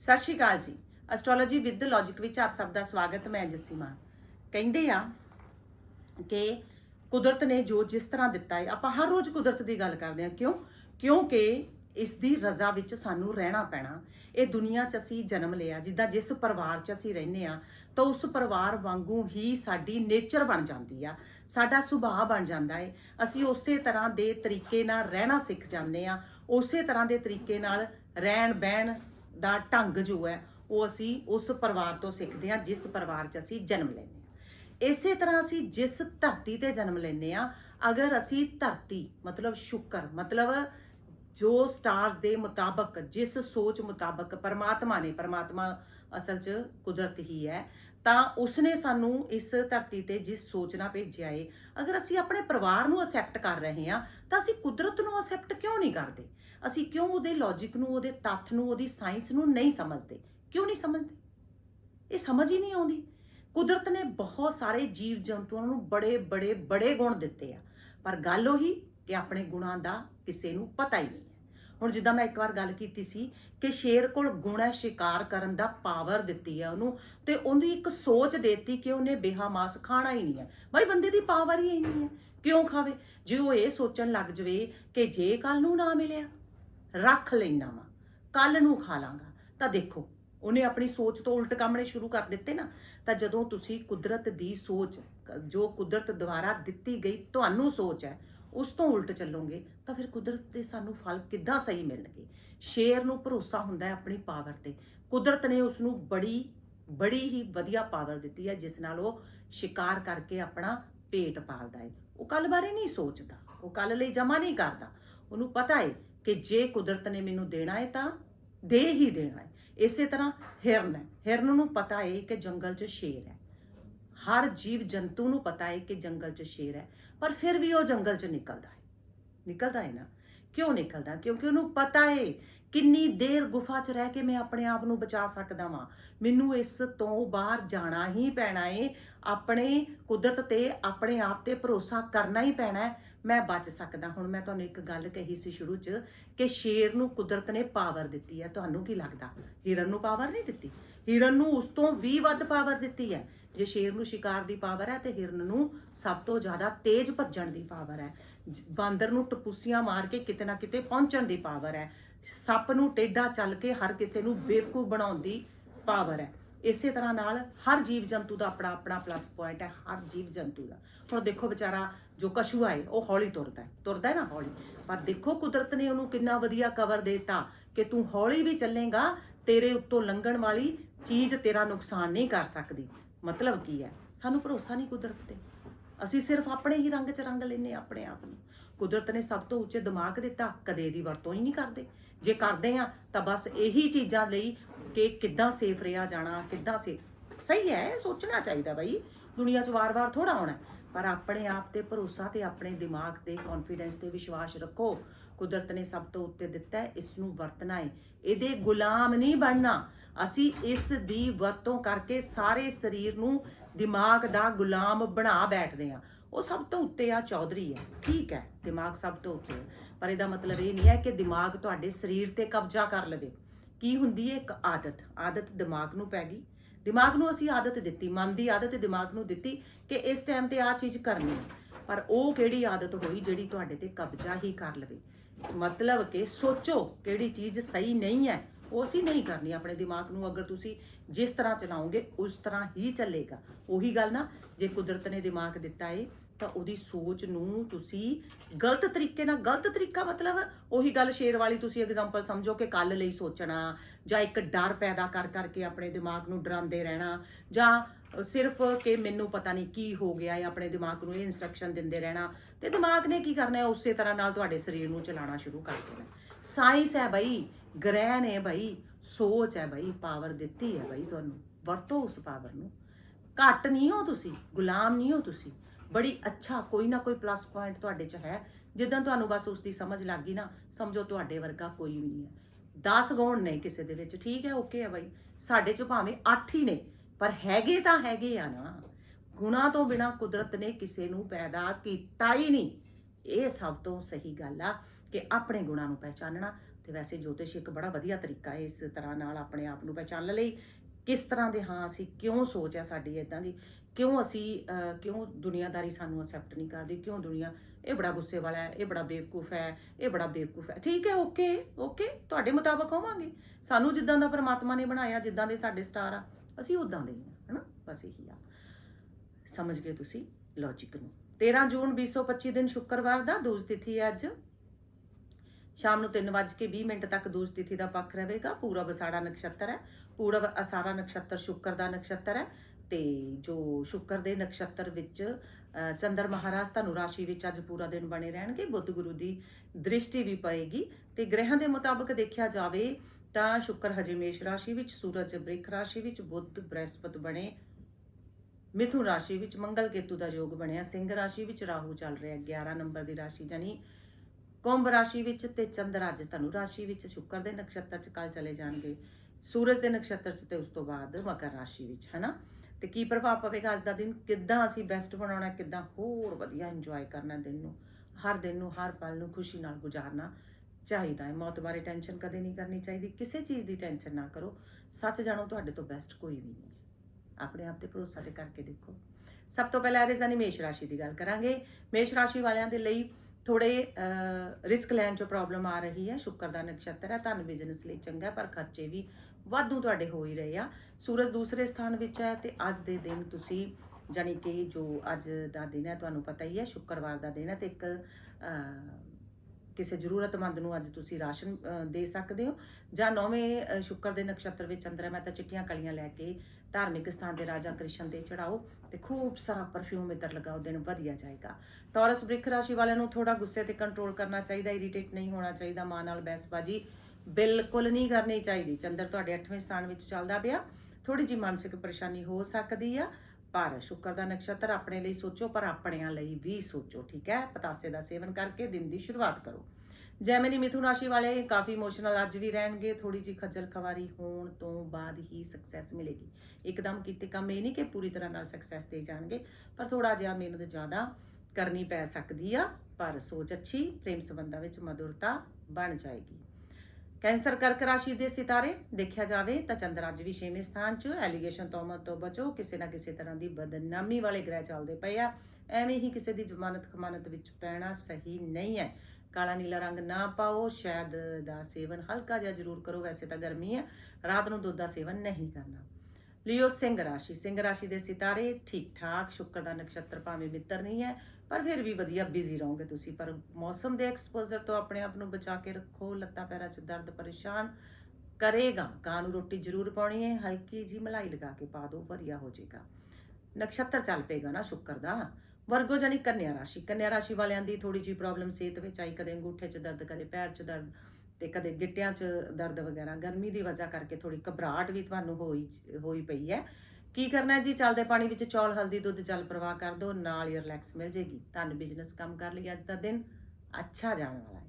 ਸਤਿ ਸ਼੍ਰੀ ਅਕਾਲ ਜੀ। Astrology with logic ਵਿੱਚ ਆਪ ਸਭ ਦਾ ਸਵਾਗਤ, ਮੈਂ ਜੱਸੀ ਮਾਨ। ਕਹਿੰਦੇ ਆ ਕਿ ਕੁਦਰਤ ਨੇ ਜੋ ਜਿਸ ਤਰ੍ਹਾਂ ਦਿੱਤਾ ਹੈ, ਆਪਾਂ ਹਰ ਰੋਜ਼ ਕੁਦਰਤ ਦੀ ਗੱਲ ਕਰਦੇ ਹਾਂ। ਕਿਉਂ? ਕਿਉਂਕਿ ਇਸ ਦੀ ਰਜ਼ਾ ਵਿੱਚ ਸਾਨੂੰ ਰਹਿਣਾ ਪੈਣਾ। ਇਹ ਦੁਨੀਆ 'ਚ ਅਸੀਂ ਜਨਮ ਲਿਆ, ਜਿੱਦਾਂ ਜਿਸ ਪਰਿਵਾਰ 'ਚ ਅਸੀਂ ਰਹਿੰਦੇ ਆ ਤਾਂ ਉਸ ਪਰਿਵਾਰ ਵਾਂਗੂ ਹੀ ਸਾਡੀ ਨੇਚਰ ਬਣ ਜਾਂਦੀ ਆ। ਸਾਡਾ ਸੁਭਾਅ ਬਣ ਜਾਂਦਾ ਹੈ। ਅਸੀਂ ਉਸੇ ਤਰ੍ਹਾਂ ਦੇ ਤਰੀਕੇ ਨਾਲ ਰਹਿਣਾ ਸਿੱਖ ਜਾਂਦੇ ਆ ਉਸੇ ਤਰ੍ਹਾਂ ਦੇ ਤਰੀਕੇ ਨਾਲ ਰਹਿਣ ਬਹਿਣ ਦਾ ਢੰਗ ਜੋ ਹੈ, ਉਹ ਅਸੀਂ ਉਸ ਪਰਿਵਾਰ ਤੋਂ ਸਿੱਖਦੇ ਹਾਂ, ਜਿਸ ਪਰਿਵਾਰ 'ਚ ਅਸੀਂ ਜਨਮ ਲੈਂਦੇ ਹਾਂ। ਇਸੇ ਤਰ੍ਹਾਂ ਅਸੀਂ ਜਿਸ ਧਰਤੀ ਤੇ ਜਨਮ ਲੈਂਦੇ ਹਾਂ, ਅਗਰ ਅਸੀਂ ਧਰਤੀ, ਮਤਲਬ ਸ਼ੁਕਰ, ਮਤਲਬ ਜੋ ਸਟਾਰਸ ਦੇ ਮੁਤਾਬਕ, ਜਿਸ ਸੋਚ ਮੁਤਾਬਕ ਪਰਮਾਤਮਾ ਨੇ, ਪਰਮਾਤਮਾ ਅਸਲ 'ਚ ਕੁਦਰਤ ਹੀ ਹੈ, ਤਾਂ ਉਸਨੇ ਸਾਨੂੰ ਇਸ ਧਰਤੀ ਤੇ ਜਿਸ ਸੋਚ ਨਾਲ ਭੇਜਿਆ ਏ, ਅਗਰ ਅਸੀਂ ਆਪਣੇ ਪਰਿਵਾਰ ਨੂੰ ਅਸੈਪਟ ਕਰ ਰਹੇ ਹਾਂ, ਤਾਂ ਅਸੀਂ ਕੁਦਰਤ ਨੂੰ ਅਸੈਪਟ ਕਿਉਂ ਨਹੀਂ ਕਰਦੇ? ਅਸੀਂ ਕਿਉਂ ਉਹਦੇ ਲੌਜੀਕ ਨੂੰ, ਉਹਦੇ ਤੱਥ ਨੂੰ, ਉਹਦੀ ਸਾਇੰਸ ਨੂੰ ਨਹੀਂ ਸਮਝਦੇ? ਕਿਉਂ ਨਹੀਂ ਸਮਝਦੇ? ਇਹ ਸਮਝ ਹੀ ਨਹੀਂ ਆਉਂਦੀ। ਕੁਦਰਤ ਨੇ ਬਹੁਤ ਸਾਰੇ ਜੀਵ ਜੰਤੂਆਂ ਨੂੰ ਬੜੇ ਬੜੇ ਬੜੇ ਗੁਣ ਦਿੱਤੇ ਆ। ਪਰ ਗੱਲ ਉਹੀ ਕਿ ਆਪਣੇ ਗੁਣਾਂ ਦਾ ਕਿਸੇ ਨੂੰ ਪਤਾ ਹੀ ਨਹੀਂ ਹੈ। ਹੁਣ ਜਿੱਦਾਂ ਮੈਂ ਇੱਕ ਵਾਰ ਗੱਲ ਕੀਤੀ ਸੀ ਕਿ ਸ਼ੇਰ ਕੋਲ ਗੁਣ ਹੈ, ਸ਼ਿਕਾਰ ਕਰਨ ਦਾ ਪਾਵਰ ਦਿੱਤੀ ਹੈ ਉਹਨੂੰ ਤੇ ਉਹਦੀ ਇੱਕ ਸੋਚ ਦਿੱਤੀ ਕਿ ਉਹਨੇ ਬੇਹਾ ਮਾਸ ਖਾਣਾ ਹੀ ਨਹੀਂ ਹੈ। ਬਾਈ ਬੰਦੇ ਦੀ ਪਾਵਰ ਹੀ ਇੰਨੀ ਹੈ, ਕਿਉਂ ਖਾਵੇ? ਜੇ ਉਹ ਇਹ ਸੋਚਣ ਲੱਗ ਜਵੇ ਕਿ ਜੇ ਕੱਲ ਨੂੰ ਨਾ ਮਿਲਿਆ, ਰੱਖ ਲੈਣਾ ਵਾ, ਕੱਲ ਨੂੰ ਖਾ ਲਾਂਗਾ। ਤਾਂ ਦੇਖੋ, ਉਹਨੇ ਆਪਣੀ ਸੋਚ ਤੋਂ ਉਲਟ ਕੰਮਣੇ ਸ਼ੁਰੂ ਕਰ ਦਿੱਤੇ ਨਾ, ਤਾਂ ਜਦੋਂ ਤੁਸੀਂ ਕੁਦਰਤ ਦੀ ਸੋਚ, ਜੋ ਕੁਦਰਤ ਦੁਆਰਾ ਦਿੱਤੀ ਗਈ ਤੁਹਾਨੂੰ ਸੋਚ ਹੈ ਉਸ ਤੋਂ ਉਲਟ ਚੱਲੋਗੇ, ਤਾਂ ਫਿਰ ਕੁਦਰਤ ਦੇ ਸਾਨੂੰ ਫਲ ਕਿੱਦਾਂ ਸਹੀ ਮਿਲਣਗੇ? ਸ਼ੇਰ ਨੂੰ ਭਰੋਸਾ ਹੁੰਦਾ ਹੈ ਆਪਣੀ ਪਾਵਰ ਤੇ। ਕੁਦਰਤ ਨੇ ਉਸ ਨੂੰ ਬੜੀ ਬੜੀ ਹੀ ਵਧੀਆ ਪਾਵਰ ਦਿੱਤੀ ਹੈ, ਜਿਸ ਨਾਲ ਉਹ ਸ਼ਿਕਾਰ ਕਰਕੇ ਆਪਣਾ ਪੇਟ ਪਾਲਦਾ ਹੈ। ਉਹ ਕੱਲ ਬਾਰੇ ਨਹੀਂ ਸੋਚਦਾ, ਉਹ ਕੱਲ ਲਈ ਜਮਾ ਨਹੀਂ ਕਰਦਾ। ਉਹਨੂੰ ਪਤਾ ਹੈ ਕਿ ਜੇ ਕੁਦਰਤ ਨੇ ਮੈਨੂੰ ਦੇਣਾ ਹੈ ਤਾਂ ਦੇ ਹੀ ਦੇਣਾ ਹੈ। ਇਸੇ ਤਰ੍ਹਾਂ ਹਿਰਨ ਹੈ। ਹਿਰਨ ਨੂੰ ਪਤਾ ਹੈ ਕਿ ਜੰਗਲ 'ਚ ਸ਼ੇਰ ਹੈ। ਹਰ ਜੀਵ ਜੰਤੂ ਨੂੰ ਪਤਾ ਹੈ ਕਿ ਜੰਗਲ 'ਚ ਸ਼ੇਰ ਹੈ। ਪਰ ਫਿਰ ਵੀ ਉਹ ਜੰਗਲ 'ਚ ਨਿਕਲਦਾ ਹੈ। ਨਿਕਲਦਾ ਹੈ ਨਾ? ਕਿਉਂ ਨਿਕਲਦਾ? ਕਿਉਂਕਿ ਉਹਨੂੰ ਪਤਾ ਹੈ ਕਿੰਨੀ ਦੇਰ ਗੁਫਾ 'ਚ ਰਹਿ ਕੇ ਮੈਂ ਆਪਣੇ ਆਪ ਨੂੰ ਬਚਾ ਸਕਦਾ ਵਾਂ। ਮੈਨੂੰ ਇਸ ਤੋਂ ਬਾਹਰ ਜਾਣਾ ਹੀ ਪੈਣਾ ਏ। ਆਪਣੇ ਕੁਦਰਤ ਤੇ, ਆਪਣੇ ਆਪ ਤੇ ਭਰੋਸਾ ਕਰਨਾ ਹੀ ਪੈਣਾ ਹੈ। ਮੈਂ ਬਚ ਸਕਦਾ। ਹੁਣ ਮੈਂ ਤੁਹਾਨੂੰ ਇੱਕ ਗੱਲ ਕਹੀ ਸੀ ਸ਼ੁਰੂ 'ਚ ਕਿ ਸ਼ੇਰ ਨੂੰ ਕੁਦਰਤ ਨੇ ਪਾਵਰ ਦਿੱਤੀ ਹੈ। ਤੁਹਾਨੂੰ ਕੀ ਲੱਗਦਾ? ਹਿਰਨ ਨੂੰ ਪਾਵਰ ਨਹੀਂ ਦਿੱਤੀ? ਹਿਰਨ ਨੂੰ ਉਸ ਤੋਂ ਵੀ ਵੱਧ ਪਾਵਰ ਦਿੱਤੀ ਹੈ। ਜੇ ਸ਼ੇਰ ਨੂੰ ਸ਼ਿਕਾਰ ਦੀ ਪਾਵਰ ਹੈ ਤੇ ਹਿਰਨ ਨੂੰ ਸਭ ਤੋਂ ਜ਼ਿਆਦਾ ਤੇਜ਼ ਭੱਜਣ ਦੀ ਪਾਵਰ ਹੈ। ਬਾਂਦਰ ਨੂੰ ਟਪੂਸੀਆਂ ਮਾਰ ਕੇ ਕਿਤੇ ਨਾ ਕਿਤੇ ਪਹੁੰਚਣ ਦੀ ਪਾਵਰ ਹੈ। ਸੱਪ ਨੂੰ ਟੇਢਾ ਚੱਲ ਕੇ ਹਰ ਕਿਸੇ ਨੂੰ ਬੇਵਕੂਫ ਬਣਾਉਣ ਦੀ ਪਾਵਰ ਹੈ। ਇਸੇ ਤਰ੍ਹਾਂ ਨਾਲ ਹਰ ਜੀਵ ਜੰਤੂ ਦਾ ਆਪਣਾ ਆਪਣਾ ਪਲੱਸ ਪੁਆਇੰਟ ਹੈ, ਹਰ ਜੀਵ ਜੰਤੂ ਦਾ। ਹੁਣ ਦੇਖੋ ਵਿਚਾਰਾ ਜੋ ਕਛੂਆ ਹੈ ਉਹ ਹੌਲੀ ਤੁਰਦਾ ਹੈ। ਤੁਰਦਾ ਹੈ ਨਾ ਹੌਲੀ। ਪਰ ਦੇਖੋ ਕੁਦਰਤ ਨੇ ਉਹਨੂੰ ਕਿੰਨਾ ਵਧੀਆ ਕਵਰ ਦੇਤਾ ਕਿ ਤੂੰ ਹੌਲੀ ਵੀ ਚੱਲੇਗਾ, ਤੇਰੇ ਉੱਤੋਂ ਲੰਘਣ ਵਾਲੀ ਚੀਜ਼ ਤੇਰਾ ਨੁਕਸਾਨ ਨਹੀਂ ਕਰ ਸਕਦੀ। ਮਤਲਬ ਕੀ ਹੈ? ਸਾਨੂੰ ਭਰੋਸਾ ਨਹੀਂ ਕੁਦਰਤ ਤੇ। ਅਸੀਂ ਸਿਰਫ ਆਪਣੇ ਹੀ ਰੰਗ 'ਚ ਰੰਗ ਲੈਨੇ ਆਪਣੇ ਆਪ ਨੂੰ। ਕੁਦਰਤ ਨੇ ਸਭ ਤੋਂ ਉੱਚੇ ਦਿਮਾਗ ਦਿੱਤਾ, ਕਦੇ ਇਹਦੀ ਵਰਤੋਂ ਹੀ ਨਹੀਂ ਕਰਦੇ। ਜੇ ਕਰਦੇ ਆ ਤਾਂ ਬਸ ਇਹੀ ਚੀਜ਼ਾਂ ਲਈ ਕਿ ਕਿੱਦਾਂ ਸੇਫ ਰਿਹਾ ਜਾਣਾ, ਕਿੱਦਾਂ ਸੇ ਸਹੀ ਹੈ ਸੋਚਣਾ ਚਾਹੀਦਾ ਬਈ। ਦੁਨੀਆ 'ਚ ਵਾਰ-ਵਾਰ ਥੋੜਾ ਆਉਣਾ ਪਰ ਆਪਣੇ ਆਪ ਤੇ ਭਰੋਸਾ ਤੇ ਆਪਣੇ ਦਿਮਾਗ ਤੇ ਕੌਨਫੀਡੈਂਸ ਤੇ ਵਿਸ਼ਵਾਸ ਰੱਖੋ। ਕੁਦਰਤ ਨੇ ਸਭ ਤੋਂ ਉੱਤੇ ਦਿੱਤਾ ਹੈ, ਇਸ ਨੂੰ ਵਰਤਣਾ ਹੈ। ਇਹਦੇ ਗੁਲਾਮ ਨਹੀਂ ਬਣਨਾ। ਅਸੀਂ ਇਸ ਦੀ ਵਰਤੋਂ ਕਰਕੇ ਸਾਰੇ ਸਰੀਰ ਨੂੰ ਦਿਮਾਗ ਦਾ ਗੁਲਾਮ ਬਣਾ ਬੈਠਦੇ ਆ ਉਹ ਸਭ ਤੋਂ ਉੱਤੇ ਆ, ਚੌਧਰੀ ਹੈ। ਠੀਕ ਹੈ, ਦਿਮਾਗ ਸਭ ਤੋਂ ਉੱਤੇ ਪਰ ਇਹਦਾ ਮਤਲਬ ਇਹ ਨਹੀਂ ਹੈ ਕਿ ਦਿਮਾਗ ਤੁਹਾਡੇ ਸਰੀਰ ਤੇ ਕਬਜ਼ਾ ਕਰ ਲਵੇ। ਕੀ ਹੁੰਦੀ ਹੈ? ਇੱਕ ਆਦਤ। ਆਦਤ ਦਿਮਾਗ ਨੂੰ ਪੈ ਗਈ। ਦਿਮਾਗ ਨੂੰ ਅਸੀਂ ਆਦਤ ਦਿੱਤੀ, ਮਨ ਦੀ ਆਦਤ ਦਿਮਾਗ ਨੂੰ ਦਿੱਤੀ ਕਿ ਇਸ ਟਾਈਮ ਤੇ ਆ ਚੀਜ਼ ਕਰਨੀ ਹੈ। ਪਰ ਉਹ ਕਿਹੜੀ ਆਦਤ ਹੋਈ ਜਿਹੜੀ ਤੁਹਾਡੇ ਤੇ ਕਬਜ਼ਾ ਹੀ ਕਰ ਲਵੇ? ਮਤਲਬ ਕਿ ਸੋਚੋ ਕਿਹੜੀ ਚੀਜ਼ ਸਹੀ ਨਹੀਂ ਹੈ, ਉਹ ਅਸੀਂ ਨਹੀਂ ਕਰਨੀ ਆਪਣੇ ਦਿਮਾਗ ਨੂੰ। ਅਗਰ ਤੁਸੀਂ ਜਿਸ ਤਰ੍ਹਾਂ ਚਲਾਉਂਗੇ ਉਸ ਤਰ੍ਹਾਂ ਹੀ ਚੱਲੇਗਾ। ਉਹੀ ਗੱਲ ਨਾ, ਜੇ ਕੁਦਰਤ ਨੇ ਦਿਮਾਗ ਦਿੱਤਾ ਏ, ਤਾਂ ਉਹਦੀ ਸੋਚ ਨੂੰ ਤੁਸੀਂ ਗਲਤ ਤਰੀਕੇ ਨਾਲ, ਗਲਤ ਤਰੀਕਾ ਮਤਲਬ ਉਹੀ ਗੱਲ ਸ਼ੇਰ ਵਾਲੀ ਤੁਸੀਂ ਐਗਜ਼ਾਮਪਲ ਸਮਝੋ ਕਿ ਕੱਲ ਲਈ ਸੋਚਣਾ ਜਾਂ ਇੱਕ ਡਰ ਪੈਦਾ ਕਰ ਕਰਕੇ ਆਪਣੇ ਦਿਮਾਗ ਨੂੰ ਡਰਾਉਂਦੇ ਰਹਿਣਾ ਜਾਂ ਸਿਰਫ ਕਿ ਮੈਨੂੰ ਪਤਾ ਨਹੀਂ ਕੀ ਹੋ ਗਿਆ ਹੈ, ਆਪਣੇ ਦਿਮਾਗ ਨੂੰ ਇਹ ਇਨਸਟਰਕਸ਼ਨ ਦਿੰਦੇ ਰਹਿਣਾ। ਤੇ ਦਿਮਾਗ ਨੇ ਕੀ ਕਰਨਾ ਹੈ, ਉਸੇ ਤਰ੍ਹਾਂ ਨਾਲ ਤੁਹਾਡੇ ਸਰੀਰ ਨੂੰ ਚਲਾਉਣਾ ਸ਼ੁਰੂ ਕਰ ਦੇਣਾ ਸਾਇੰਸ ਹੈ ਬਈ ਗ੍ਰਹਿ ਨੇ ਬਈ, ਸੋਚ ਹੈ ਬਈ ਪਾਵਰ ਦਿੱਤੀ ਹੈ ਬਈ ਤੁਹਾਨੂੰ। ਵਰਤੋ ਉਸ ਪਾਵਰ ਨੂੰ। ਘੱਟ ਨਹੀਂ ਹੋ ਤੁਸੀਂ, ਗੁਲਾਮ ਨਹੀਂ ਹੋ ਤੁਸੀਂ। ਬੜੀ ਅੱਛਾ, ਕੋਈ ਨਾ ਕੋਈ ਪਲੱਸ ਪੁਆਇੰਟ ਤੁਹਾਡੇ 'ਚ ਹੈ। ਜਿੱਦਾਂ ਤੁਹਾਨੂੰ ਬਸ ਉਸ ਦੀ ਸਮਝ ਲੱਗ ਗਈ ਨਾ, ਸਮਝੋ ਤੁਹਾਡੇ ਵਰਗਾ ਕੋਈ ਵੀ ਨਹੀਂ ਹੈ। 10 ਗੁਣ ਨੇ ਕਿਸੇ ਦੇ ਵਿੱਚ, ਠੀਕ ਹੈ ਓਕੇ ਹੈ ਬਾਈ। ਸਾਡੇ 'ਚ ਭਾਵੇਂ 8 ਹੀ ਨੇ। ਪਰ ਹੈਗੇ ਤਾਂ ਹੈਗੇ ਆ ਨਾ। ਗੁਣਾ ਤੋਂ ਬਿਨਾ ਕੁਦਰਤ ਨੇ ਕਿਸੇ ਨੂੰ ਪੈਦਾ ਕੀਤਾ ਹੀ ਨਹੀਂ। ਇਹ ਸਭ ਤੋਂ ਸਹੀ ਗੱਲ ਆ ਕਿ ਆਪਣੇ ਗੁਣਾਂ ਨੂੰ ਪਹਿਚਾਨਣਾ। ਤੇ ਵੈਸੇ ਜੋਤਿਸ਼ ਇੱਕ ਬੜਾ ਵਧੀਆ ਤਰੀਕਾ ਹੈ ਇਸ ਤਰ੍ਹਾਂ ਨਾਲ ਆਪਣੇ ਆਪ ਨੂੰ ਪਛਾਣਨ ਲਈ। ਕਿਸ ਤਰ੍ਹਾਂ ਦੇ ਹਾਂ ਅਸੀਂ, ਕਿਉਂ ਸੋਚ ਹੈ ਸਾਡੀ ਇਦਾਂ ਦੀ? ਕਿਉਂ ਅਸੀਂ ਕਿਉਂ ਦੁਨੀਆਦਾਰੀ ਸਾਨੂੰ ਅਸੈਪਟ ਨਹੀਂ ਕਰਦੀ? ਕਿਉਂ ਦੁਨੀਆ, ਇਹ ਬੜਾ ਗੁੱਸੇ ਵਾਲਾ ਹੈ, ਇਹ ਬੜਾ ਬੇਵਕੂਫ ਹੈ, ਇਹ ਬੜਾ ਬੇਵਕੂਫ ਹੈ। ਠੀਕ ਹੈ ਓਕੇ ਓਕੇ ਤੁਹਾਡੇ ਮੁਤਾਬਕ ਹੋਵਾਂਗੇ। ਸਾਨੂੰ ਜਿੱਦਾਂ ਦਾ ਪਰਮਾਤਮਾ ਨੇ ਬਣਾਇਆ, ਜਿੱਦਾਂ ਦੇ ਸਾਡੇ ਸਟਾਰ ਆ। ਅਸੀਂ ਉਦਾਂ ਦੇ ਹੀ ਹਾਂ ਹਨਾ? ਬਸ ਇਹੀ ਆ। ਸਮਝ ਗਏ ਤੁਸੀਂ? ਲੌਜੀਕ ਨੂੰ। 13 ਜੂਨ 2025 ਦਿਨ ਸ਼ੁੱਕਰਵਾਰ ਦਾ ਦੋਸ ਤਿਥੀ ਹੈ ਅੱਜ। ਸ਼ਾਮ ਨੂੰ 3:20 ਮਿੰਟ ਤੱਕ ਦੋਸ ਤਿਥੀ ਦਾ ਪੱਖ ਰਹੇਗਾ। ਪੂਰਬ ਅਸਾੜਾ ਨਕਸ਼ਤਰ ਹੈ। ਪੂਰਬ ਅਸਾੜਾ ਨਕਸ਼ਤਰ ਸ਼ੁੱਕਰ ਦਾ ਨਕਸ਼ਤਰ ਹੈ। ਤੇ ਜੋ ਸ਼ੁੱਕਰ ਦੇ ਨਕਸ਼ਤਰ ਵਿੱਚ ਚੰਦਰ ਮਹਾਰਾਜ ਧਨੁ ਰਾਸ਼ੀ ਵਿੱਚ ਅੱਜ ਪੂਰਾ ਦਿਨ ਬਣੇ ਰਹਿਣਗੇ। ਬੁੱਧ ਗੁਰੂ ਦੀ ਦ੍ਰਿਸ਼ਟੀ ਵੀ ਪਏਗੀ। ਤੇ ਗ੍ਰਹਿਾਂ ਦੇ ਮੁਤਾਬਕ ਦੇਖਿਆ ਜਾਵੇ ਤਾਂ ਸ਼ੁੱਕਰ ਹਜੇ ਮੇਸ਼ ਰਾਸ਼ੀ ਵਿੱਚ, ਸੂਰਜ ਬ੍ਰਿਖ ਰਾਸ਼ੀ ਵਿੱਚ, ਬੁੱਧ ਬ੍ਰਹਿਸਪਤ ਬਣੇ। ਮਿਥੁਨ ਰਾਸ਼ੀ ਵਿੱਚ ਮੰਗਲ ਕੇਤੂ ਦਾ ਯੋਗ ਬਣਿਆ। ਸਿੰਘ ਰਾਸ਼ੀ ਵਿੱਚ ਰਾਹੂ ਚੱਲ ਰਿਹਾ। 11 ਨੰਬਰ ਦੀ ਰਾਸ਼ੀ ਜਾਨੀ ਕੁੰਭ ਰਾਸ਼ੀ ਵਿੱਚ ਤੇ ਚੰਦਰ ਅੱਜ ਧਨੁ ਰਾਸ਼ੀ ਵਿੱਚ। ਸ਼ੁੱਕਰ ਦੇ ਨਕਸ਼ਤਰ ਚ ਕੱਲ ਚਲੇ ਜਾਣਗੇ। ਸੂਰਜ ਦੇ ਨਕਸ਼ਤਰ ਚ ਤੇ ਉਸ ਤੋਂ ਬਾਅਦ ਮਕਰ ਰਾਸ਼ੀ ਵਿੱਚ, ਹੈਨਾ? ਤੇ ਕੀ ਪ੍ਰਭਾਵ ਪਵੇਗਾ ਅੱਜ ਦਾ ਦਿਨ? ਕਿੱਦਾਂ ਅਸੀਂ ਬੈਸਟ ਬਣਾਉਣਾ? ਕਿੱਦਾਂ ਹੋਰ ਵਧੀਆ ਇੰਜੋਏ ਕਰਨਾ ਦਿਨ ਨੂੰ? ਹਰ ਦਿਨ ਨੂੰ, ਹਰ ਪਲ ਨੂੰ ਖੁਸ਼ੀ ਨਾਲ ਗੁਜ਼ਾਰਨਾ। ਚਾਹੀਦਾ ਹੈ। ਮੌਤ ਬਾਰੇ ਟੈਨਸ਼ਨ ਕਦੇ ਨਹੀਂ ਕਰਨੀ ਚਾਹੀਦੀ। ਕਿਸੇ ਚੀਜ਼ ਦੀ ਟੈਨਸ਼ਨ ਨਾ ਕਰੋ। ਸੱਚ ਜਾਣੋ, ਤੁਹਾਡੇ ਤੋਂ ਬੈਸਟ ਕੋਈ ਵੀ ਨਹੀਂ ਆਪਣੇ ਆਪ ਤੇ ਭਰੋਸਾ ਤੇ ਕਰਕੇ ਦੇਖੋ। ਸਭ ਤੋਂ ਪਹਿਲਾਂ ਰਿਜ਼ਾਨੀ ਮੇਸ਼ ਰਾਸ਼ੀ ਦੀ ਗੱਲ ਕਰਾਂਗੇ। ਮੇਸ਼ ਰਾਸ਼ੀ ਵਾਲਿਆਂ ਦੇ ਲਈ ਥੋੜੇ ਰਿਸਕ ਲੈਣ 'ਚੋਂ ਪ੍ਰੋਬਲਮ ਆ ਰਹੀ ਹੈ। ਸ਼ੁੱਕਰ ਦਾ ਨਕਸ਼ਤਰ ਹੈ। ਤੁਹਾਨੂੰ ਬਿਜ਼ਨਸ ਲਈ ਚੰਗਾ ਪਰ ਖਰਚੇ ਵੀ ਵਾਧੂ ਤੁਹਾਡੇ ਹੋ ਹੀ ਰਹੇ ਆ। ਸੂਰਜ ਦੂਸਰੇ ਸਥਾਨ ਵਿੱਚ ਹੈ ਤੇ ਅੱਜ ਦੇ ਦਿਨ ਤੁਸੀਂ ਜਾਨੀ ਕਿ ਜੋ ਅੱਜ ਦਾ ਦਿਨ ਹੈ, ਤੁਹਾਨੂੰ ਪਤਾ ਹੀ ਹੈ, ਸ਼ੁੱਕਰਵਾਰ ਦਾ ਦਿਨ ਹੈ ਤੇ ਇੱਕ ਕਿਸੇ ਜ਼ਰੂਰਤਮੰਦ ਨੂੰ ਅੱਜ ਤੁਸੀਂ ਰਾਸ਼ਨ ਦੇ ਸਕਦੇ ਹੋ। ਜਾਂ ਨੌਵੇਂ ਸ਼ੁੱਕਰ ਦੇ ਨਕਸ਼ਤਰ ਵਿੱਚ ਚੰਦਰ ਹੈ, ਮੈਂ ਤਾਂ ਚਿੱਟੀਆਂ ਕਲੀਆਂ ਲੈ ਕੇ ਧਾਰਮਿਕ ਸਥਾਨ ਦੇ ਰਾਜਾ ਕ੍ਰਿਸ਼ਨ ਦੇ ਚੜਾਓ ਤੇ ਖੂਬ ਸਾਰਾ ਪਰਫਿਊਮ ਇੱਧਰ ਲਗਾਓ ਦਿਨ ਵਧੀਆ ਜਾਏਗਾ। ਟੌਰਸ ਬ੍ਰਿਖ ਰਾਸ਼ੀ ਵਾਲਿਆਂ ਨੂੰ ਥੋੜਾ ਗੁੱਸੇ ਤੇ ਕੰਟਰੋਲ ਕਰਨਾ ਚਾਹੀਦਾ ਇਰੀਟੇਟ ਨਹੀਂ ਹੋਣਾ ਚਾਹੀਦਾ ਮਾਂ ਨਾਲ ਬਹਿਸਬਾਜੀ ਬਿਲਕੁਲ ਨਹੀਂ ਕਰਨੀ ਚਾਹੀਦੀ। ਚੰਦਰ ਤੁਹਾਡੇ 8ਵੇਂ ਸਥਾਨ ਵਿੱਚ ਚੱਲਦਾ ਪਿਆ। ਥੋੜੀ ਜੀ ਮਾਨਸਿਕ ਪਰੇਸ਼ਾਨੀ ਹੋ ਸਕਦੀ ਆ। ਪਰ ਸ਼ੁੱਕਰ ਦਾ ਨਕਸ਼ਤਰ ਆਪਣੇ ਲਈ ਸੋਚੋ, ਪਰ ਆਪਣਿਆਂ ਲਈ ਵੀ ਸੋਚੋ, ਠੀਕ ਹੈ? ਪਤਾਸੇ ਦਾ ਸੇਵਨ ਕਰਕੇ ਦਿਨ ਦੀ ਸ਼ੁਰੂਆਤ ਕਰੋ। ਜੈਮਨੀ ਮਿਥੁਨ ਰਾਸ਼ੀ ਵਾਲੇ ਕਾਫੀ ਇਮੋਸ਼ਨਲ ਅੱਜ ਵੀ ਰਹਿਣਗੇ। ਥੋੜੀ ਜੀ ਖੱਜਲ ਖਵਾਰੀ ਹੋਣ ਤੋਂ ਬਾਅਦ ਹੀ ਸਕਸੈਸ ਮਿਲੇਗੀ। ਇੱਕਦਮ ਕੀਤੇ ਕੰਮ ਇਹ ਨਹੀਂ ਕਿ ਪੂਰੀ ਤਰ੍ਹਾਂ ਨਾਲ ਸਕਸੈਸ ਦੇ ਜਾਣਗੇ, ਪਰ ਥੋੜਾ ਜਿਹਾ ਮਿਹਨਤ ਜ਼ਿਆਦਾ ਕਰਨੀ ਪੈ ਸਕਦੀ ਆ, ਪਰ ਸੋਚ ਅੱਛੀ, ਪ੍ਰੇਮ ਸੰਬੰਧਾਂ ਵਿੱਚ ਮਧੁਰਤਾ ਬਣ ਜਾਏਗੀ। ਕੈਂਸਰ ਕਰਕ ਰਾਸ਼ੀ ਦੇ ਸਿਤਾਰੇ ਦੇਖਿਆ ਜਾਵੇ ਤਾਂ ਚੰਦਰ ਅੱਜ ਵੀ 6ਵੇਂ ਸਥਾਨ 'ਚ ਐਲੀਗੇਸ਼ਨ ਤੋਮਤ ਤੋਂ ਬਚੋ, ਕਿਸੇ ਨਾ ਕਿਸੇ ਤਰ੍ਹਾਂ ਦੀ ਬਦਨਾਮੀ ਵਾਲੇ ਗ੍ਰਹਿ ਚੱਲਦੇ ਪਏ ਆ। ਐਵੇਂ ਹੀ ਕਿਸੇ ਦੀ ਜ਼ਮਾਨਤ ਖਮਾਨਤ ਵਿੱਚ ਪੈਣਾ ਸਹੀ ਨਹੀਂ ਹੈ। ਕਾਲਾ ਨੀਲਾ ਰੰਗ ਨਾ ਪਾਓ, ਸ਼ਾਇਦ ਦਾ ਸੇਵਨ ਹਲਕਾ ਜਿਹਾ ਜ਼ਰੂਰ ਕਰੋ, ਵੈਸੇ ਤਾਂ ਗਰਮੀ ਹੈ, ਰਾਤ ਨੂੰ ਦੁੱਧ ਦਾ ਸੇਵਨ ਨਹੀਂ ਕਰਨਾ। ਲਿਓ ਸਿੰਘ ਰਾਸ਼ੀ ਸਿੰਘ ਰਾਸ਼ੀ ਦੇ ਸਿਤਾਰੇ ਠੀਕ ਠਾਕ ਸ਼ੁੱਕਰ ਦਾ ਨਕਸ਼ਤਰ ਭਾਵੇਂ ਮਿੱਤਰ ਨਹੀਂ ਹੈ ਪਰ ਫਿਰ ਵੀ ਵਧੀਆ ਬਿਜ਼ੀ ਰਹੋਗੇ ਤੁਸੀਂ, ਪਰ ਮੌਸਮ ਦੇ ਐਕਸਪੋਜ਼ਰ ਤੋਂ ਆਪਣੇ ਆਪ ਨੂੰ ਬਚਾ ਕੇ ਰੱਖੋ, ਲੱਤਾਂ ਪੈਰਾਂ 'ਚ ਦਰਦ ਪਰੇਸ਼ਾਨ ਕਰੇਗਾ ਕਾਂ ਨੂੰ ਰੋਟੀ ਜ਼ਰੂਰ ਪਾਉਣੀ ਹੈ, ਹਲਕੀ ਜੀ ਮਲਾਈ ਲਗਾ ਕੇ ਪਾ ਦਿਓ, ਵਧੀਆ ਹੋ ਜਾਏਗਾ। ਨਕਸ਼ਤਰ ਚੱਲ ਪਏਗਾ ਨਾ ਸ਼ੁੱਕਰ ਦਾ, ਵਰਗੋ ਜਾਨੀ ਕੰਨਿਆ ਰਾਸ਼ੀ ਕੰਨਿਆ ਰਾਸ਼ੀ ਵਾਲਿਆਂ ਦੀ ਥੋੜੀ ਜੀ ਪ੍ਰੋਬਲਮ ਸਿਹਤ ਵਿੱਚ ਆਈ, ਕਦੇ ਅੰਗੂਠੇ 'ਚ ਦਰਦ ਕਦੇ ਪੈਰ 'ਚ ਦਰਦ ਤੇ ਕਦੇ ਗਿੱਟਿਆਂ 'ਚ ਦਰਦ ਵਗੈਰਾ, ਗਰਮੀ ਦੀ ਵਜ੍ਹਾ ਕਰਕੇ ਥੋੜੀ ਘਬਰਾਹਟ ਵੀ ਤੁਹਾਨੂੰ ਹੋਈ ਹੋਈ ਪਈ ਹੈ। ਕੀ ਕਰਨਾ ਜੀ? ਚੱਲਦੇ ਪਾਣੀ ਵਿੱਚ ਚੌਲ, ਹਲਦੀ, ਦੁੱਧ, ਜਲ ਪ੍ਰਵਾਹ ਕਰ ਦਿਓ, ਨਾਲ ਹੀ ਰਿਲੈਕਸ ਮਿਲ ਜੇਗੀ। ਤੁਹਾਨੂੰ ਬਿਜ਼ਨਸ ਕੰਮ ਕਰ ਲਈ ਅੱਜ ਦਾ ਦਿਨ, ਅੱਛਾ ਜਾਣ ਵਾਲਾ ਹੈ।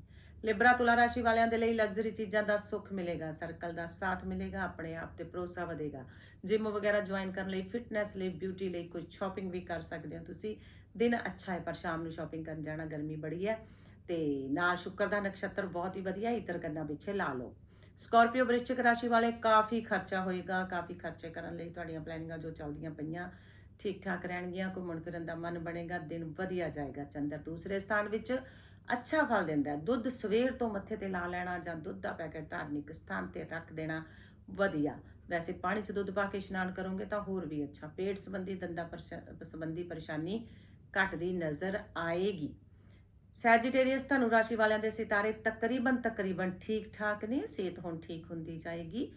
ਲਿਬਰਾ ਤੁਲਾ ਰਾਸ਼ੀ ਵਾਲਿਆਂ ਦੇ ਲਈ ਲਗਜ਼ਰੀ ਚੀਜ਼ਾਂ ਦਾ ਸੁੱਖ ਮਿਲੇਗਾ ਸਰਕਲ ਦਾ ਸਾਥ ਮਿਲੇਗਾ, ਆਪਣੇ ਆਪ ਤੇ ਭਰੋਸਾ ਵਧੇਗਾ। ਜਿਮ ਵਗੈਰਾ ਜੁਆਇਨ ਕਰਨ ਲਈ ਫਿਟਨੈਸ ਲਈ ਬਿਊਟੀ ਲਈ ਕੁਝ ਸ਼ਾਪਿੰਗ ਵੀ ਕਰ ਸਕਦੇ ਹੋ ਤੁਸੀਂ। ਦਿਨ ਅੱਛਾ ਹੈ, ਪਰ ਸ਼ਾਮ ਨੂੰ ਸ਼ਾਪਿੰਗ ਕਰਨ ਜਾਣਾ ਗਰਮੀ ਬੜੀ ਹੈ। ਤੇ ਨਾਲ ਸ਼ੁੱਕਰ ਦਾ ਨਕਸ਼ਤਰ ਬਹੁਤ ਹੀ ਵਧੀਆ, ਇਤਰ ਕੰਨਾਂ ਪਿੱਛੇ ਲਾ ਲਓ। ਸਕਾਰਪੀਓ ਵ੍ਰਿਸ਼ਚਿਕ ਰਾਸ਼ੀ ਵਾਲੇ ਕਾਫੀ ਖਰਚਾ ਹੋਏਗਾ, ਕਾਫੀ ਖਰਚੇ ਕਰਨ ਲਈ ਤੁਹਾਡੀਆਂ ਪਲੈਨਿੰਗਾਂ ਜੋ ਚੱਲਦੀਆਂ ਪਈਆਂ ਠੀਕ ਠਾਕ ਰਹਿਣਗੀਆਂ, ਘੁੰਮਣ ਫਿਰਨ ਦਾ ਮਨ ਬਣੇਗਾ, ਦਿਨ ਵਧੀਆ ਜਾਏਗਾ। ਚੰਦਰ ਦੂਸਰੇ ਸਥਾਨ ਵਿੱਚ ਅੱਛਾ ਫਲ ਦਿੰਦਾ ਦੁੱਧ ਸਵੇਰ ਤੋਂ ਮੱਥੇ ਤੇ ਲਾ ਲੈਣਾ ਜਾਂ ਦੁੱਧ ਦਾ ਪੈਕੇਟ ਧਾਰਮਿਕ ਸਥਾਨ ਤੇ ਰੱਖ ਦੇਣਾ ਵਧੀਆ। ਵੈਸੇ ਪਾਣੀ 'ਚ ਦੁੱਧ ਪਾ ਕੇ ਇਸ਼ਨਾਨ ਕਰੋਗੇ ਤਾਂ ਹੋਰ ਵੀ ਅੱਛਾ। ਪੇਟ ਸੰਬੰਧੀ ਦੰਦਾਂ ਪਰੇਸ਼ਾ- ਸੰਬੰਧੀ ਪਰੇਸ਼ਾਨੀ ਘਟਦੀ ਨਜ਼ਰ ਆਏਗੀ। ਸੈਜੀਟੇਰੀਅਸ ਧਨੁ ਰਾਸ਼ੀ ਵਾਲਿਆਂ ਦੇ ਸਿਤਾਰੇ ਤਕਰੀਬਨ ਤਕਰੀਬਨ ਠੀਕ ਠਾਕ ਨੇ, ਸਿਹਤ ਹੁਣ ਠੀਕ ਹੁੰਦੀ ਜਾਏਗੀ।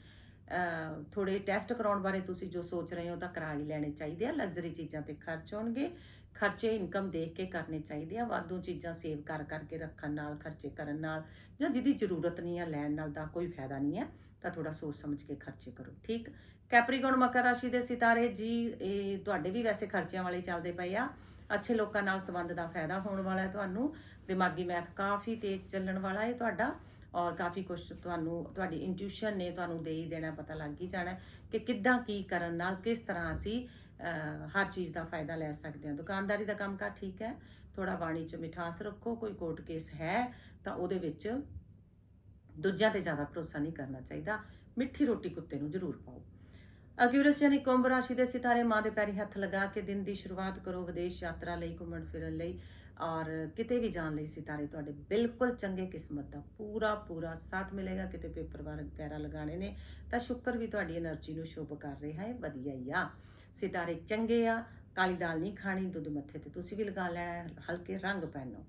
ਅਹ ਥੋੜੇ ਟੈਸਟ ਕਰਾਉਣ ਬਾਰੇ ਤੁਸੀਂ ਜੋ ਸੋਚ ਰਹੇ ਹੋ ਤਾਂ ਕਰਾ ਹੀ ਲੈਣੇ ਚਾਹੀਦੇ ਆ ਲਗਜ਼ਰੀ ਚੀਜ਼ਾਂ ਤੇ ਖਰਚ ਹੋਣਗੇ। ਖਰਚੇ ਇਨਕਮ ਦੇਖ ਕੇ ਕਰਨੇ ਚਾਹੀਦੇ ਆ, ਵਾਧੂ ਚੀਜ਼ਾਂ ਸੇਵ ਕਰ ਕਰਕੇ ਰੱਖਣ ਨਾਲ, ਖਰਚੇ ਕਰਨ ਨਾਲ, ਜਾਂ ਜਿਹਦੀ ਜ਼ਰੂਰਤ ਨਹੀਂ ਆ ਲੈਣ ਨਾਲ ਦਾ ਕੋਈ ਫਾਇਦਾ ਨਹੀਂ ਹੈ ਤਾਂ ਥੋੜਾ ਸੋਚ ਸਮਝ ਕੇ ਖਰਚੇ ਕਰੋ, ਠੀਕ? ਕੈਪਰੀਕੌਨ ਮਕਰ ਰਾਸ਼ੀ ਦੇ ਸਿਤਾਰੇ ਜੀ, ਇਹ ਤੁਹਾਡੇ ਵੀ ਵੈਸੇ ਖਰਚਿਆਂ ਵਾਲੇ ਚੱਲਦੇ ਪਏ ਆ। ਅੱਛੇ ਲੋਕਾਂ ਨਾਲ ਸੰਬੰਧ ਦਾ ਫਾਇਦਾ ਹੋਣ ਵਾਲਾ ਹੈ ਤੁਹਾਨੂੰ। ਦਿਮਾਗੀ ਮੈਥ ਕਾਫੀ ਤੇਜ਼ ਚੱਲਣ ਵਾਲਾ ਹੈ ਤੁਹਾਡਾ ਔਰ ਕਾਫੀ ਕੁਝ ਤੁਹਾਨੂੰ, ਤੁਹਾਡੀ ਇੰਟੂਇਸ਼ਨ ਨੇ ਤੁਹਾਨੂੰ ਦੇ ਹੀ ਦੇਣਾ, ਪਤਾ ਲੱਗ ਹੀ ਜਾਣਾ ਕਿ ਕਿੱਦਾਂ ਕੀ ਕਰਨ ਨਾਲ ਕਿਸ ਤਰ੍ਹਾਂ ਅਸੀਂ ਹਰ ਚੀਜ਼ ਦਾ ਫਾਇਦਾ ਲੈ ਸਕਦੇ ਹਾਂ। ਦੁਕਾਨਦਾਰੀ ਦਾ ਕੰਮ ਕਾ ਠੀਕ ਹੈ। ਥੋੜਾ ਬਾਣੀ ਚ ਮਿਠਾਸ ਰੱਖੋ, ਕੋਈ ਕੋਰਟ ਕੇਸ ਹੈ ਤਾਂ ਉਹਦੇ ਵਿੱਚ ਦੂਜਿਆਂ ਤੇ ਜ਼ਿਆਦਾ ਭਰੋਸਾ ਨਹੀਂ ਕਰਨਾ ਚਾਹੀਦਾ। ਮਿੱਠੀ ਰੋਟੀ ਕੁੱਤੇ ਨੂੰ ਜ਼ਰੂਰ ਪਾਓ। ਅਕਿਊਰਸ ਯਾਨੀ ਕੁੰਭ ਰਾਸ਼ੀ ਦੇ ਸਿਤਾਰੇ ਮਾਂ ਦੇ ਪੈਰੀ ਹੱਥ ਲਗਾ ਕੇ ਦਿਨ ਦੀ ਸ਼ੁਰੂਆਤ ਕਰੋ ਵਿਦੇਸ਼ ਯਾਤਰਾ ਲਈ, ਘੁੰਮਣ ਫਿਰਨ ਲਈ ਔਰ ਕਿਤੇ ਵੀ ਜਾਣ ਲਈ ਸਿਤਾਰੇ ਤੁਹਾਡੇ ਬਿਲਕੁਲ ਚੰਗੇ ਕਿਸਮਤ ਦਾ ਪੂਰਾ ਪੂਰਾ ਸਾਥ ਮਿਲੇਗਾ। ਕਿਤੇ ਪੇਪਰ ਵਗੈਰਾ ਲਗਾਣੇ ਨੇ ਤਾਂ ਸ਼ੁੱਕਰ ਵੀ ਤੁਹਾਡੀ એનર્ਜੀ ਨੂੰ ਸ਼ੁਭ ਕਰ ਰਿਹਾ ਹੈ, ਵਧੀਆ ਹੀ ਆ। ਸਿਤਾਰੇ ਚੰਗੇ ਆ, ਕਾਲੀ ਦਾਲ ਨਹੀਂ ਖਾਣੀ, ਦੁੱਧ ਮੱਥੇ ਤੇ ਤੁਸੀਂ ਵੀ ਲਗਾ ਲੈਣਾ ਹਲਕੇ ਰੰਗ ਪਹਿਨੋ।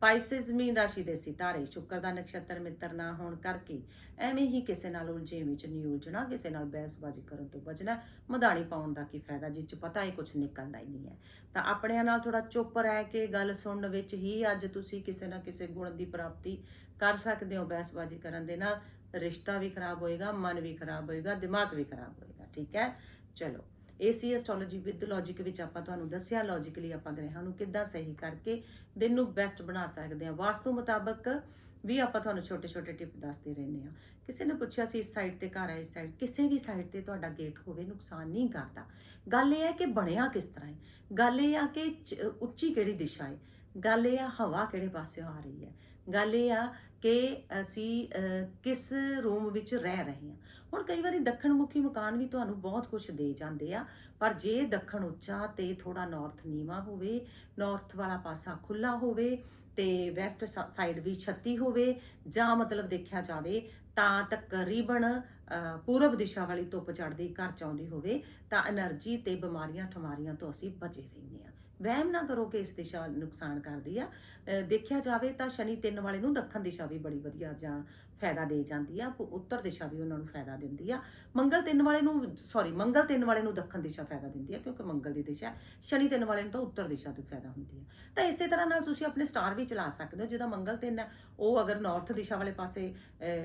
ਪਾਈਸਿਸ ਮੀਨ ਰਾਸ਼ੀ ਦੇ ਸਿਤਾਰੇ, ਸ਼ੁੱਕਰ ਦਾ ਨਕਸ਼ਤਰ ਮਿੱਤਰ ਨਾ ਹੋਣ ਕਰਕੇ ਐਵੇਂ ਹੀ ਕਿਸੇ ਨਾਲ ਉਲਝੇ ਵਿੱਚ ਨਹੀਂ ਉਲਝਣਾ, ਕਿਸੇ ਨਾਲ ਬਹਿਸਬਾਜ਼ੀ ਕਰਨ ਤੋਂ ਬਚਣਾ ਮਧਾਣੀ ਪਾਉਣ ਦਾ ਕੀ ਫਾਇਦਾ ਜਿਸ ਚ ਪਤਾ ਹੀ ਕੁਝ ਨਿਕਲਣਾ ਹੀ ਨਹੀਂ ਹੈ। ਤਾਂ ਆਪਣਿਆਂ ਨਾਲ ਥੋੜਾ ਚੁੱਪ ਰਹਿ ਕੇ ਗੱਲ ਸੁਣਨ ਵਿੱਚ ਹੀ ਅੱਜ ਤੁਸੀਂ ਕਿਸੇ ਨਾ ਕਿਸੇ ਗੁਣ ਦੀ ਪ੍ਰਾਪਤੀ ਕਰ ਸਕਦੇ ਹੋ, ਬਹਿਸਬਾਜ਼ੀ ਕਰਨ ਦੇ ਨਾਲ। ਰਿਸ਼ਤਾ ਵੀ ਖਰਾਬ ਹੋਏਗਾ, ਮਨ ਵੀ ਖਰਾਬ ਹੋਏਗਾ, ਦਿਮਾਗ ਵੀ ਖਰਾਬ ਹੋਏਗਾ, ਠੀਕ ਹੈ? ਚਲੋ। ਏਸੀ ਐਸਟ੍ਰੋਲੋਜੀ ਵਿਦ ਲੌਜੀਕ ਵਿੱਚ ਆਪਾਂ ਤੁਹਾਨੂੰ ਦੱਸਿਆ ਲੌਜੀਕਲੀ ਆਪਾਂ ਗ੍ਰਹਿਾਂ ਨੂੰ ਕਿੱਦਾਂ ਸਹੀ ਕਰਕੇ ਦਿਨ ਨੂੰ ਬੈਸਟ ਬਣਾ ਸਕਦੇ ਹਾਂ। ਵਾਸਤੂ ਮੁਤਾਬਕ ਵੀ ਆਪਾਂ ਤੁਹਾਨੂੰ ਛੋਟੇ ਛੋਟੇ ਟਿਪ ਦੱਸਦੇ ਰਹਿੰਦੇ ਹਾਂ। ਕਿਸੇ ਨੇ ਪੁੱਛਿਆ ਸੀ, ਇਸ ਸਾਈਡ ਤੇ ਘਰ ਹੈ ਇਸ ਸਾਈਡ ਕਿਸੇ ਵੀ ਸਾਈਡ ਤੇ ਤੁਹਾਡਾ ਗੇਟ ਹੋਵੇ, ਨੁਕਸਾਨ ਨਹੀਂ ਕਰਦਾ। ਗੱਲ ਇਹ ਹੈ ਕਿ ਬਣਿਆ ਕਿਸ ਤਰ੍ਹਾਂ ਹੈ? ਗੱਲ ਇਹ ਆ ਕਿ ਚ- ਉੱਚੀ ਕਿਹੜੀ ਦਿਸ਼ਾ ਹੈ? ਗੱਲ ਇਹ ਆ, ਹਵਾ ਕਿਹੜੇ ਪਾਸਿਓਂ ਆ ਰਹੀ ਹੈ? ਗੱਲ ਇਹ ਆ ਕਿ ਅਸੀਂ ਕਿਸ ਰੂਮ ਵਿੱਚ ਰਹਿ ਰਹੇ ਹਾਂ। ਹੁਣ ਕਈ ਵਾਰੀ ਦੱਖਣ ਮੁਖੀ ਮਕਾਨ ਵੀ ਤੁਹਾਨੂੰ ਬਹੁਤ ਕੁਝ ਦੇ ਜਾਂਦੇ ਆ, ਪਰ ਜੇ ਦੱਖਣ ਉੱਚਾ ਤੇ ਥੋੜਾ ਨਾਰਥ ਨੀਵਾ ਹੋਵੇ ਨਾਰਥ ਵਾਲਾ ਪਾਸਾ ਖੁੱਲਾ ਹੋਵੇ ਤੇ ਵੈਸਟ ਸਾਈਡ ਵੀ ਛੱਤੀ ਹੋਵੇ ਜਾਂ ਮਤਲਬ ਦੇਖਿਆ ਜਾਵੇ ਤਾਂ ਤਕਰੀਬਨ ਪੂਰਬ ਦਿਸ਼ਾ ਵਾਲੀ ਧੁੱਪ ਚੜਦੀ ਘਰ ਚ ਆਉਂਦੀ ਹੋਵੇ ਤਾਂ એનર્ਜੀ ਤੇ ਬਿਮਾਰੀਆਂ ਠਮਾਰੀਆਂ ਤੋਂ ਅਸੀਂ ਬਚੇ ਰਹਿੰਦੇ ਆ ਵਹਿਮ ਨਾ ਕਰੋ ਕਿ ਇਸ ਦਿਸ਼ਾ ਨੁਕਸਾਨ ਕਰਦੀ ਆ। ਅਹ, ਦੇਖਿਆ ਜਾਵੇ ਤਾਂ ਸ਼ਨੀ ਤਿੰਨ ਵਾਲੇ ਨੂੰ ਦੱਖਣ ਦਿਸ਼ਾ ਵੀ ਬੜੀ ਵਧੀਆ ਜਾਂ ਫਾਇਦਾ ਦੇ ਜਾਂਦੀ ਆ ਉੱਤਰ ਦਿਸ਼ਾ ਵੀ ਉਹਨਾਂ ਨੂੰ ਫਾਇਦਾ ਦਿੰਦੀ ਆ। ਮੰਗਲ ਤਿੰਨ ਵਾਲੇ ਨੂੰ ਸੌਰੀ ਮੰਗਲ ਤਿੰਨ ਵਾਲੇ ਨੂੰ ਦੱਖਣ ਦਿਸ਼ਾ ਫਾਇਦਾ ਦਿੰਦੀ ਆ, ਕਿਉਂਕਿ ਮੰਗਲ ਦੀ ਦਿਸ਼ਾ ਸ਼ਨੀ ਤਿੰਨ ਵਾਲੇ ਨੂੰ ਤਾਂ ਉੱਤਰ ਦਿਸ਼ਾ ਤੋਂ ਫਾਇਦਾ ਹੁੰਦੀ ਆ। ਤਾਂ ਇਸੇ ਤਰ੍ਹਾਂ ਨਾਲ ਤੁਸੀਂ ਆਪਣੇ ਸਟਾਰ ਵੀ ਚਲਾ ਸਕਦੇ ਹੋ, ਜਿਹਦਾ ਮੰਗਲ ਤਿੰਨ ਹੈ। ਉਹ ਅਗਰ ਨਾਰਥ ਦਿਸ਼ਾ ਵਾਲੇ ਪਾਸੇ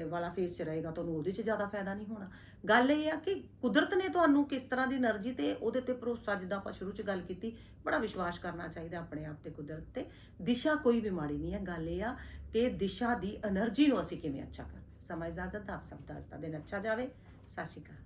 ਵਾਲਾ ਫੇਸ ਚ ਰਹੇਗਾ ਤੁਹਾਨੂੰ ਉਹਦੇ ਚ ਜ਼ਿਆਦਾ ਫਾਇਦਾ ਨਹੀਂ ਹੋਣਾ। ਗੱਲ ਇਹ ਆ ਕਿ ਕੁਦਰਤ ਨੇ ਤੁਹਾਨੂੰ ਕਿਸ ਤਰ੍ਹਾਂ ਦੀ એનર્ਜੀ ਤੇ ਉਹਦੇ ਤੇ ਭਰੋਸਾ, ਜਿੱਦਾਂ ਆਪਾਂ ਸ਼ੁਰੂ ਚ ਗੱਲ ਕੀਤੀ, ਬੜਾ ਵਿਸ਼ਵਾਸ ਕਰਨਾ ਚਾਹੀਦਾ ਆਪਣੇ ਆਪ ਤੇ ਕੁਦਰਤ ਤੇ। ਦਿਸ਼ਾ ਕੋਈ ਬਿਮਾਰੀ ਨਹੀਂ ਹੈ। ਗੱਲ ਇਹ ਆ ਤੇ ਦਿਸ਼ਾ ਦੀ એનર્ਜੀ ਨੂੰ ਅਸੀਂ ਕਿਵੇਂ ਅੱਛਾ ਕਰ ਸਮਝਦਾਰ ਜਦ ਆਪ ਸਭ ਦਾ ਅੱਜ ਦਾ ਦਿਨ ਅੱਛਾ ਜਾਵੇ। ਸਤਿ ਸ਼੍ਰੀ ਅਕਾਲ।